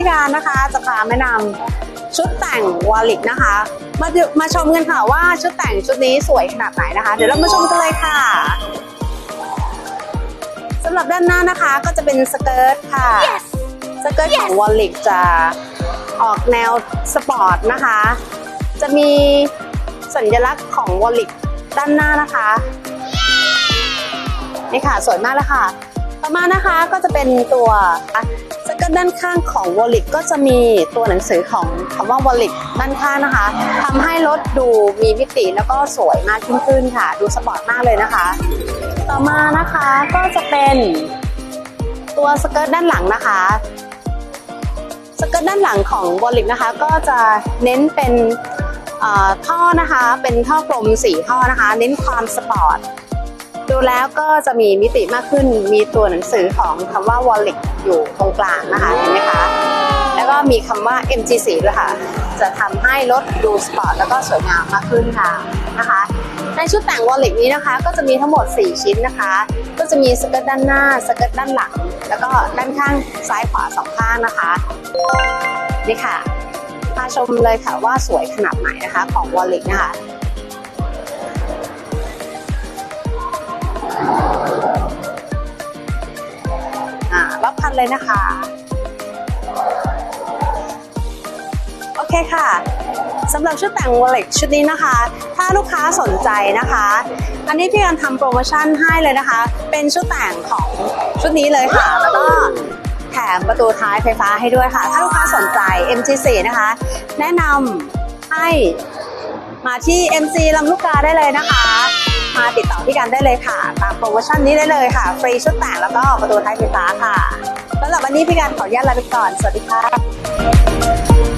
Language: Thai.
ที่การนะคะจะพาแนะนำชุดแต่งวอลลิกนะคะ มาดูมาชมกันค่ะว่าชุดแต่งชุดนี้สวยขนาดไหนนะคะ เดี๋ยวเรามาชมกันเลยค่ะสำหรับด้านหน้านะคะก็จะเป็นสเกิร์ตค่ะสเกิร์ตของวอลลิกจะออกแนวสปอร์ตนะคะ จะมีสัญลักษณ์ของวอลลิกด้านหน้านะคะ นี่ค่ะสวยมากเลยค่ะ ต่อมานะคะก็จะเป็นตัวสเกิร์ตด้านข้างของวอลลิกก็จะมีตัวหนังสือของคำว่าวอลลิกด้านข้างนะคะทำให้รถดูมีมิติแล้วก็สวยมากยิ่งขึ้นค่ะ ดูสปอร์ตมากเลยนะคะ ต่อมานะคะก็จะเป็นตัวสเกิร์ตด้านหลังนะคะสเกิร์ตด้านหลังของวอลลิกนะคะ ก็จะเน้นเป็นเอ่อท่อนะคะ เป็นท่อกลมสีท่อนะคะ เน้นความสปอร์ต ดูแล้วก็จะมีมิติมากขึ้น มีตัวหนังสือของคำว่า Wallet อยู่ตรงกลางนะคะเห็นไหมคะ แล้วก็มีคำว่า MG4 ด้วยค่ะ จะทำให้รถดูสปอร์ตแล้วก็สวยงามมากขึ้นค่ะนะคะในชุดแต่ง Wallet นี้นะคะก็จะมีทั้งหมด 4 ชิ้นนะคะ ก็จะมีสเกิร์ตด้านหน้า สเกิร์ตด้านหลัง แล้วก็ด้านข้างซ้ายขวาสองข้างนะคะนี่ค่ะมาชมเลยค่ะว่าสวยขนาดไหนนะคะของ Wallet นะคะ อ่ารอบคันเลยนะคะ โอเคค่ะสำหรับชุดแต่งวอลเล็ตชุดนี้นะคะ ถ้าลูกค้าสนใจนะคะ อันนี้พี่การทำโปรโมชั่นให้เลยนะคะ เป็นชุดแต่งของชุดนี้เลยค่ะ แล้วก็แถมประตูท้ายไฟฟ้าให้ด้วยค่ะ ถ้าลูกค้าสนใจ MG4 นะคะ แนะนำให้มาที่ MC ลำลูกกาได้เลยนะคะ มาติดต่อพี่กันได้เลยค่ะ ตามโปรโมชั่นนี้ได้เลยค่ะ ฟรีชุดแต่งแล้วก็ประตูท้ายไฟฟ้าค่ะสำหรับวันนี้พี่การขออนุญาตลาไปก่อน สวัสดีค่ะ